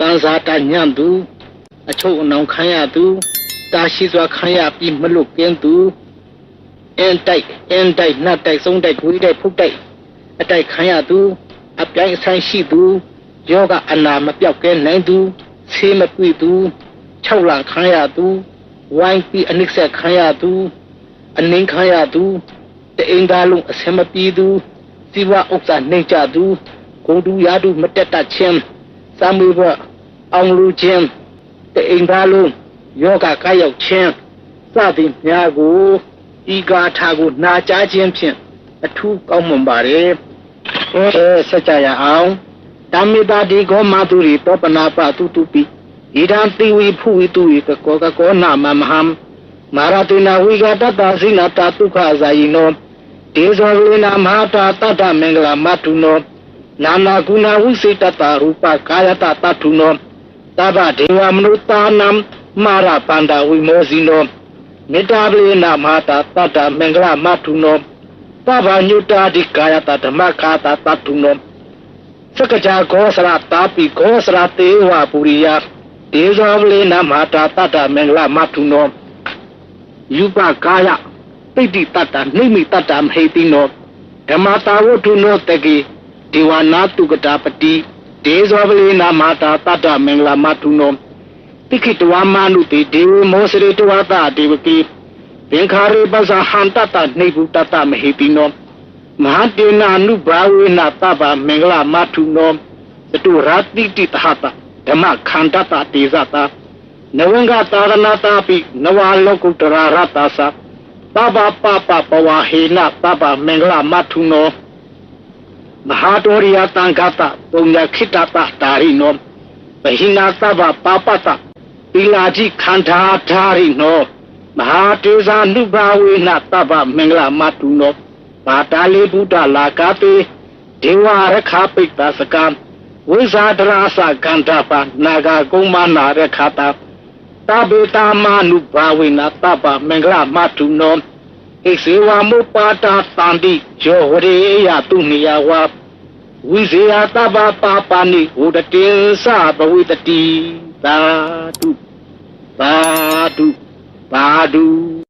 ကံစားတညံ့သူအချုပ်အနှောင်ခံရသူတာရှိစွာခံရပြီးမလွတ်ကင်းသူအန်တိုက်အန်တိုက်နတ်တိုက်ဆုံးတိုက်ဝေးတိုက်ဖုတ်တိုက်အတိုက်ခံရသူအပြိုင်အဆိုင်ရှိသူယောဂအနာမပြောက်ကဲနိုင်သူဆေးမပြည့်သူ၆လခံရသူဝိုင်းပြီးအနိစ္စခံရသူအနှင်းခံရသူတအိမ်သားလုံးအဆင်မပြေသူစီဝဥစ္စာနှိမ့်ကြသူဂုံတူရာတူမတက်တတ်ခြင်း စာမေဘအောင်လူခြင်းတအိမ်သားလုံးယောဂကာရောက်ခြင်းစသည်များကိုဤဂါထာကိုနာကြားခြင်းဖြင့်အထူးကောင်းမွန်ပါတယ်အဲဆက်ကြရအောင်ဓမ္မိတာဒီကောမာတုရိတောပနာပတုတုပိဣဒံတိဝိဖုဝိတုဝိကကောကကောနာမမဟံမာရတိနာဝိဂတတသိနာတတုခဇာယိနောဒေဇောဝိနာမဟာတာတတ္တမင်္ဂလာမတုနော နာနာကုဏဝိစေတတရူပကာယတတတုနောတဗ္ဗဒေဝမနုဿာနံမာရပန္ဒဝိမောဇိနောမေတ္တာပလေနာမဟာတာတတ္တမင်္ဂလာမတုနောတဗ္ဗညုတာဒီကာယတဓမ္မကာတတတုနောစကကြာဂောစရတာပိဂောစရတေဝပုရိယဒေဇောပလေနာမဟာတာတတ္တမင်္ဂလာမတုနောယူပကာယပိဋိတတ္တနှိမိတတ္တမဟိတိနောဓမ္မတာဝတ္ထုနောတကေ ဒေဝနာတုကတာပတိဒေဇောပလေနာမာတာတတ္တမင်္ဂလာမထုနောတိခိတဝါမနုတိဒေဝမောစရေတဝတာဒေဝကေသင်္ခါရေပဇာဟန္တတနှိဗုတတမဟိတိနောမဟာတေနာနုဘာဝေနတဗ္ဗမင်္ဂလာမထုနောသတုရာတိတိတဟတဓမ္မခန္တတတေဇတာနဝံကတာရဏတာပိနဝလောကုတ္တရာရတ္တသပပပပပဝဟေနပပမင်္ဂလာမထုနော မဟာတောရိယတံဂတပုံညခိတတတာရိနောပဟိနာသဗ္ဗပပတပီလာจิခန္ဓာဓာရိနောမဟာတေဇာနုဘာဝေနသဗ္ဗမင်္ဂလာမထုနောဘာတာလေဘုဒ္ဓလာကတေဒေဝရခပိတ္တစကံဝိဇာဒရာစကန္တပါနာဂကုံမနာရခတာတဘေတာမနုဘာဝေနတပမင်္ဂလမတုနောဣစေဝမုပါတာတန္တိယောဝရေယတုနိယဝ ဝိဇေယတပပါပါနိဟောတတင်္စဘဝိတတိသာတုသာတုသာတု